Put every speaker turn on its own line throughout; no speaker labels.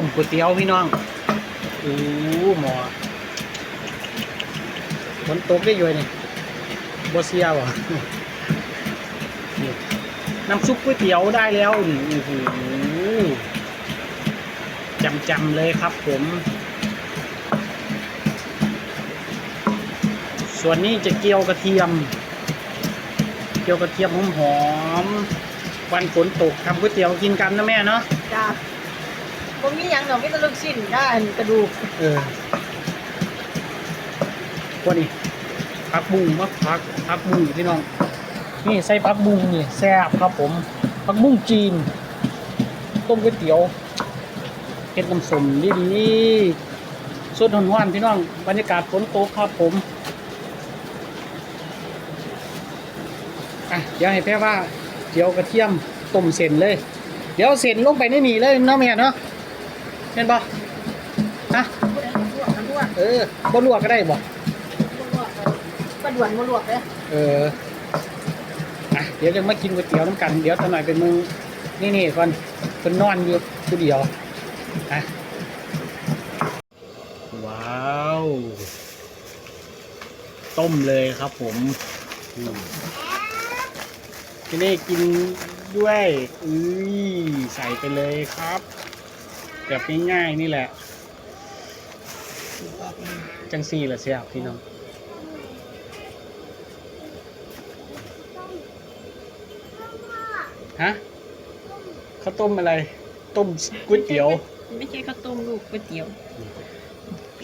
ต้มก๋วยเตี๋ยวพี่น้องโอ้หมอฝนตกได้อยู่นี่บ่เสียวอะน้ำซุปก๋วยเตี๋ยวได้แล้วโอ้โหจำๆเลยครับผม ส่วนนี้จะเกี๊ยวกระเทียม เกี๊ยวกระเทียมหอมๆวันฝนตกทำก๋วยเตี๋ยวกินกันนะแม่เนาะ
จ้า ผมมีหยังหนอกมีแต่ลูกชิ้นได้อันกระดูก
เออวันนี้ผักบุ้งมาผักผักบุ้งพี่น้อง นี่ใส่ผักบุ้งนี่แซ่บครับผมผักบุ้งจีน ต้มก๋วยเตี๋ยวเฮ็ดน้ำส้มดีๆสดหวานๆพี่น้อง บรรยากาศฝนตกครับผมอะเดี๋ยวให้แพ่ว่าเจียวกระเทียมต้มเส้นเลย เดี๋ยวเส้นลงไปในนี่เลยเนาะแม่เนาะ เห็นปะฮะ
ผู้ใดลวกกันลวก
เออบ่ลวกก็ได้บ่
ลวกกระด่วนมาลวกเลย
เอออะเดี๋ยวจะมากินก๋วยเตี๋ยวน้ำกันเดี๋ยวตอนหน่อยเป็นมึงนี่นี่ก่อนเป็นนอนอยู่ผู้เดียวอะว้าว ต้มเลยครับผมอืมทีนี้กินด้วยอุ้ยใส่ไปเลยครับ แบบง่ายๆนี่แหละ จังซี่ละเสียพี่น้องฮะข้าวต้มอะไร ต้มก๋วยเตี๋ยว
ไม่ใช่ข้าวต้มลูกก๋วยเตี๋ยว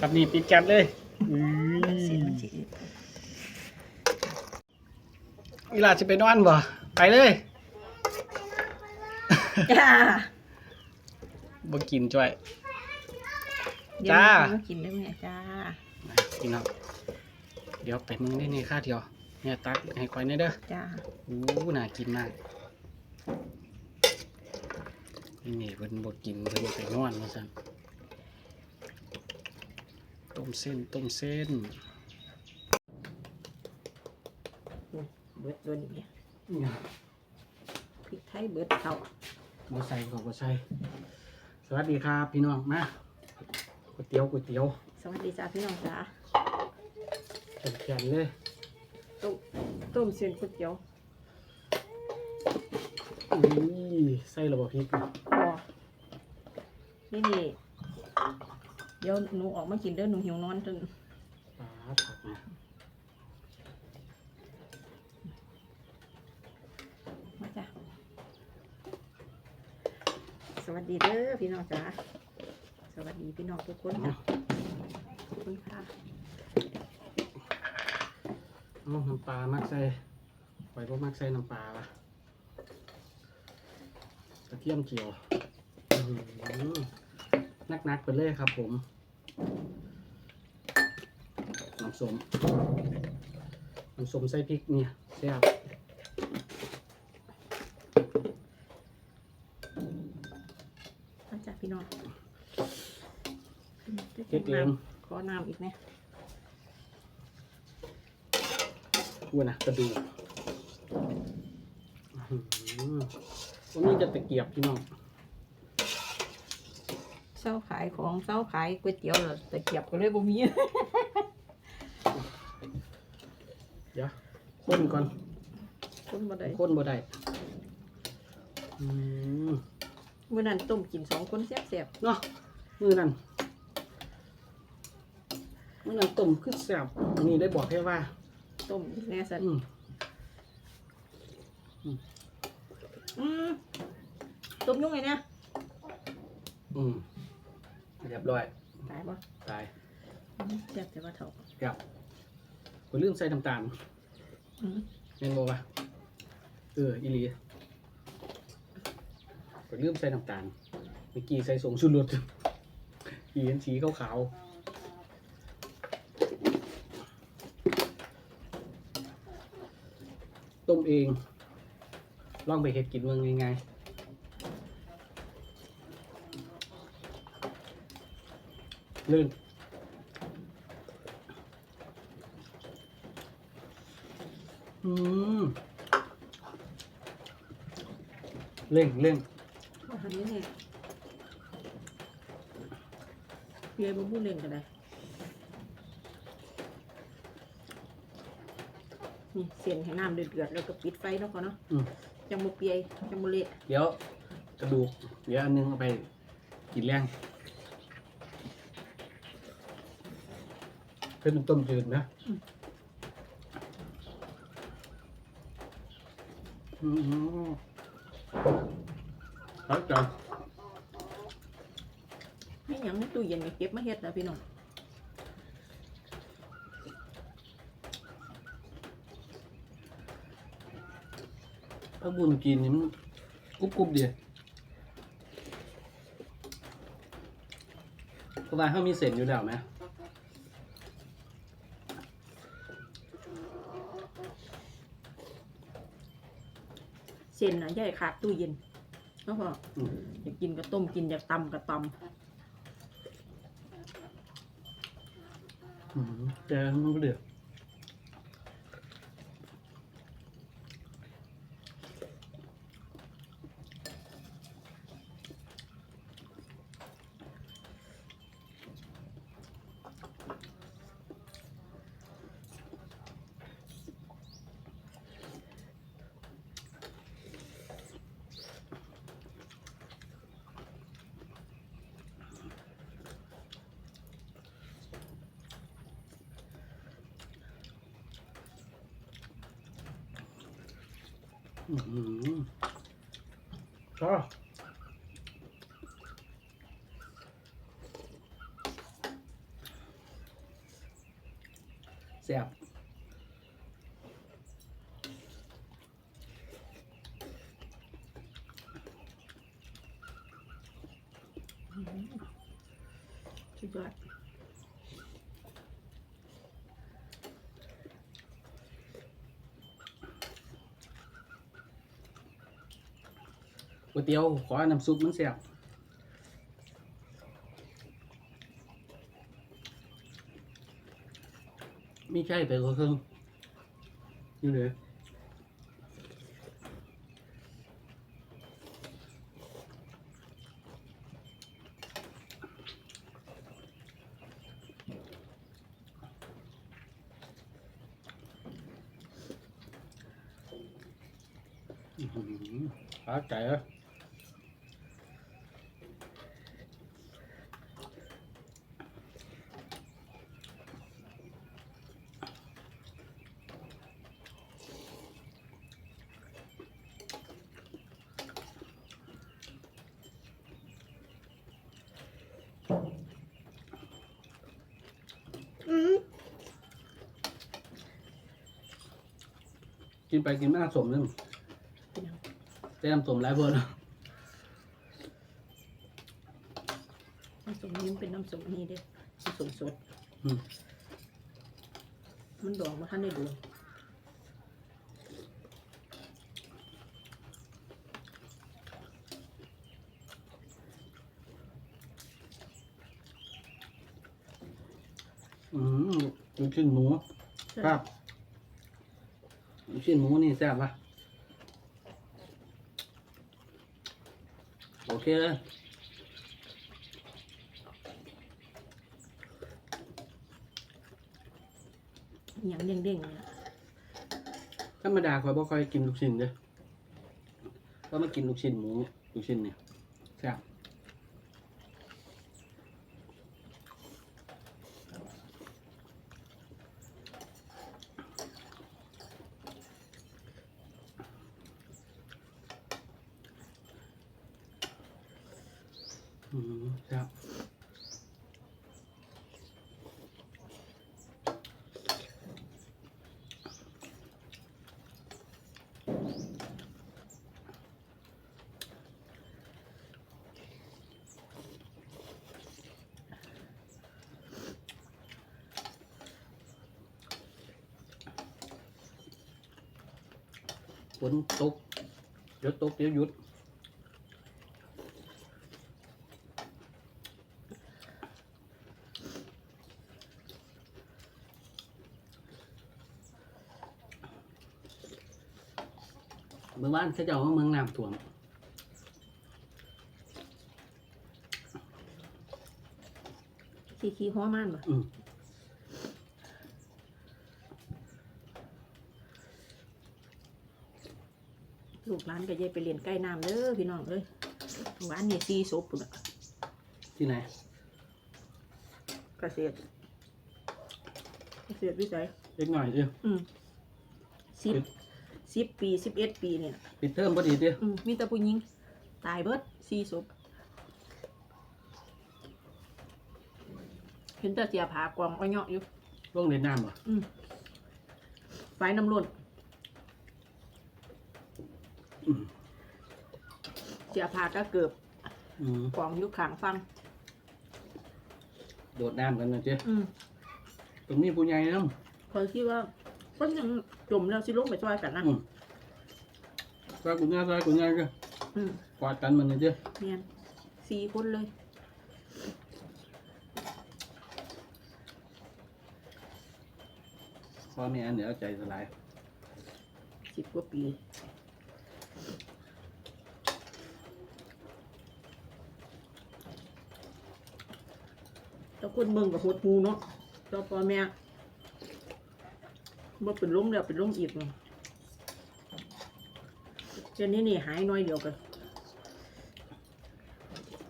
สับนี่ปิดแก๊สเลยอุ้
เส้น
ย
มันสิ
อีหลาจะไปนอนบ่ ไปเลย
จ้า
บ่กินจ้วย
เดี๋ยว
จ้า
มากินได้ไหมจ้า
กินเนาะเดี๋ยวไปมึงได้นี่ค่าเดียวเนี่ยตักให้ควายนี่เด้อ
จ้า
อู้น่ากินมากนี่นี่เพิ่นบ่กินเพิ่นไปนอนว่าซั่นต้มเส้นต้มเส้น
เบิดตัวนี้พริกไทยเบิดเขา
บ่ใส่ก็บ่ใส่ส วัสดีครับพี่น้องมาก๋วยเตี๋ยวก๋วยเตี๋ยว
สวัสดีจ้าพี่น้องจ้า
แข็งๆเลย
ต้มต้มเส้นก๋วยเตี๋ยว
อุ้ยใส่ระบบพริก
พอนี่นี่เดี๋ยวหนูออกมากินเด้อหนูหิวนอนจน
ปลาผักนะ
มาจ้ะ สวัสดีเด้อพี่น้องจ้าสวัสดีพี่น้องทุกคนจ้ะขอบคุณค่ะ
เอาน้ำปลามักใส่ปล่อยพวกมักใส่น้ำปลาละกระเทียมเจียวนักๆไปเลยครับผมน้ำส้มน้ำส้มใส่พริกเนี่ยแซ่บ
มาจ้ะพี่น้อง
เฮ็ดเอง
ขอน้ำอีกไหม
อ้วนนะกระดูกอื้อหือวันนี้จะตะเกียบพี่น้อง
เศร้าขายของเศร้าขายก๋วยเตี๋ยวเหรอแต่เกียบก็เลยบ่มี
เดี๋ยวข้นก่อน
ต้มบ่ได้
ข้นบ่ได้อืม
เมื่อนั้นต้มกินสองคนแซ่บ
เนาะมือนั่น มือนั่นต้มคือแซ่บนี่ได้บอกแค่ว่า
ๆต้มแน่สัน
อืม
อืมต้มยุ่งไงเนี่ย
อืมเรียบร้อย
ตายบ่
ตาย
อืมแซ่บแต่ว่าเถา
ครับผมลืมใส่น้ำตาล
อืม
แม่นบ่วะเอออีหลีผมลืมใส่น้ำตาลเมื่อกี้ใส่สงชูรสอีเห็นสีขาวๆ ต้มเอง ลองไปเฮ็ดกินเมืองง่ายๆลื่นอืมเร่งเร่ง
เอาอันนี้เนี่ยพียบ่พูเล่นกันเลย นี่เสียนให้น้ำเดือดๆแล้วก็ปิดไฟเนาะก่อนเนาะ
อืม
จังบ่เปียจังบ่เละ
เดี๋ยวกระดูก เดี๋ยวอันนึงเอาไปกินแรงเป็นต้มจืดนะอืมครับจ้ะ
มีหยังในตู้เย็นก็เก็บมาเฮ็ดนะพี่น้อง
ถ้าบุญกินนี่มันกรุบกรุบดีเพราะว่าเขามีเศษอยู่แล้วไหม
เส้นน่ะอย่าให้ขาดตู้เย็นเนาะพ่อ
อืม
อยากกินก็ต้มกินอยากตำก็ต
อืมแต่มันก็เดือด ชอบแซ่บำ
สุดยอด
วยเตี๋ยวขอน้ำซุปมันแซ่บไม่ใช่ไปก็เครื่องนี่เลยอื้อหือขาไก่อะ
อือ
กินไปกินมาสมนึง
เป็นหยัง
แต่น้ำสมหลายเพิ่น
น้ำส้มนี้มันเป็นน้ำส้มอันนี้เด้น้ำส้มสด
อืม
มันดองมาท่านได้ดู
อืมลูกชิ้นหมูครับลูก ชิ้นหมูนี่แซ่บปะโอเคเลย
อหย่างเด้งๆเนี่ย
ธรรมดาคอยบ่ค่อยกินลูกชิ้นเด้อก็มากินลูกชิ้นหมู ลูกชิ้นเนี่ยแซ่บ มแซ่บฝนตก เดี๋ยวตก เดี๋ยวหยุด เมื่อวานเขาเจ้าว่าเมืองน้ำท่วม
ที่ขี้หัวมันบ่
อืม
ลูกหลานก็ยายไปเรียนใกล้น้ำเด้อพี่น้องเอ้ยหวานนี่ซีศพปุ่นอะ
ที่ไหน
เกษตรเกษตรวิสัย
เล็กหน่อยดิ
อืมสิบ สิบปีสิบเอ็ดปีเนี่ย
ปิดเทอมพอดีดิ
อืมมีแต่ผู้หญิง ตายเบิดซีศพเห็นแต่เสียผากวางอ้อยเงาะอยู่
ลงเล่นน้ำเหรอ
อืมไฟน้ำล้น
อืม
เสียผาก็เกือบ
อืม
กองอยุคขางฟัง
โดดน้ำกันนะเจ๊
อืม
ตรงนี้ผู้ใหญ่น้
คอยคิดว่า คนยังจมแล้วสิลงไปช่วยกันนะำ
อืม ซอยกุญแจซอยกุญแจก็
อืม
กวาดกันมันนะเจ๊
เนียนสี่คนเลย
พ่อแม่อันเดี๋ยวเอาใจสลาย
สิบกว่าปีแล้วคนเมืองกับโหดหูเนาะเจ้าพ่อแม่ ว่าเป็นล้มแล้วเป็นล้มอีกเนาะเจนนี้นี่หายน้อยเดียวกัน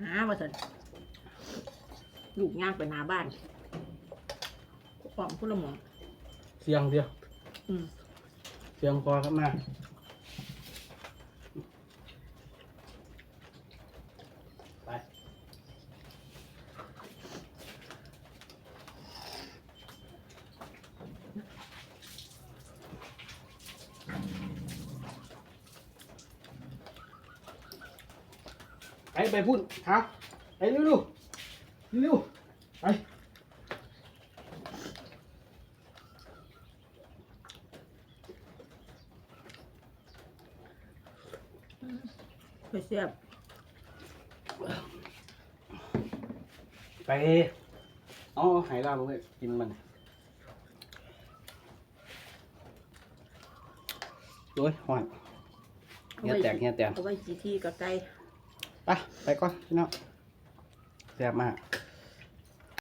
หาว่าสันลูกย่างไปหน้าบ้านปอมพุ่ละหมอง
เสียงเดียว
อืม
เสียงพอครับมา ไปไปพุ่นฮะไปเร็วเร็วเร็วๆไป
ไปเสียบ
ไปเอาไหลาลงไปกินมันโอ้ยหวานเงี้ยแตกเงี้ยแตก
เอาไว้จีที่กับไก่
ไปไปก่อนพี่น้องแซ่บมาก